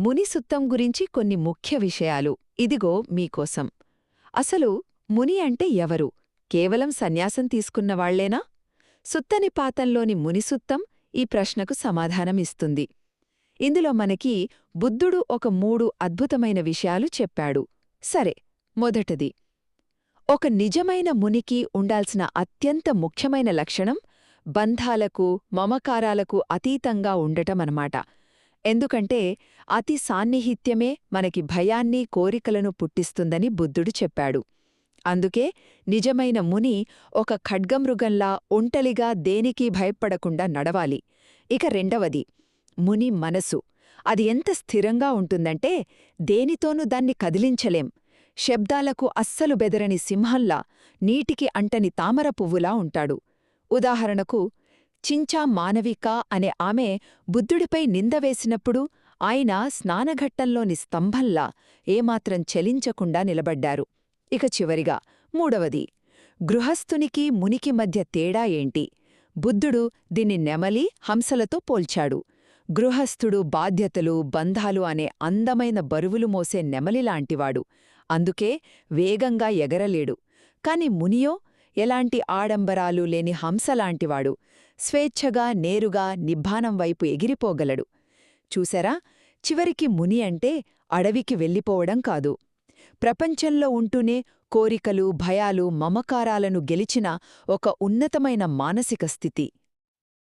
మునిసుత్తం గురించి కొన్ని ముఖ్య విషయాలు. ఇదిగో మీకోసం అసలు ముని అంటే ఎవరు? కేవలం సన్యాసం తీసుకున్నవాళ్ళేనా సుత్తనిపాతంలోని మునిసుత్తం ఈ ప్రశ్నకు సమాధానమిస్తుంది ఇందులో మనకి బుద్ధుడు ఒక మూడు అద్భుతమైన విషయాలు చెప్పాడు. సరే మొదటది. ఒక నిజమైన మునికి ఉండాల్సిన అత్యంత ముఖ్యమైన లక్షణం బంధాలకు మమకారాలకు అతీతంగా ఉండటమనమాట. ఎందుకంటే అతి సాన్నిహిత్యమే మనకి భయాన్ని కోరికలను పుట్టిస్తుందని బుద్ధుడు చెప్పాడు. అందుకే నిజమైన ముని ఒక ఖడ్గమృగంలా ఒంటలిగా దేనికీ భయపడకుండా నడవాలి. ఇక రెండవది ముని మనసు. అది ఎంత స్థిరంగా ఉంటుందంటే దేనితోనూ దాన్ని కదిలించలేం. శబ్దాలకు అస్సలు బెదరని సింహంలా నీటికి అంటని తామర పువ్వులా ఉంటాడు. ఉదాహరణకు చించా మానవిక అనే ఆమె బుద్ధుడిపై నింద వేసినప్పుడు ఆయన స్నానఘట్టంలోని స్తంభంలా ఏమాత్రం చలించకుండా నిలబడ్డారు. ఇక చివరిగా మూడవది గృహస్థునికి మునికి మధ్య తేడా ఏంటి? బుద్ధుడు దీన్ని నెమలి హంసలతో పోల్చాడు. గృహస్థుడు బాధ్యతలు బంధాలు అనే అందమైన బరువులు మోసే నెమలిలాంటివాడు అందుకే వేగంగా ఎగరలేడు. కాని మునియో ఎలాంటి ఆడంబరాలు లేని హంసలాంటివాడు స్వేచ్ఛగా నేరుగా నిబ్బానం వైపు ఎగిరిపోగలడు. చూసారా చివరికి ముని అంటే అడవికి వెళ్ళిపోవడం కాదు. ప్రపంచంలో ఉంటూనే కోరికలు భయాలు మమకారాలను గెలిచిన ఒక ఉన్నతమైన మానసిక స్థితి.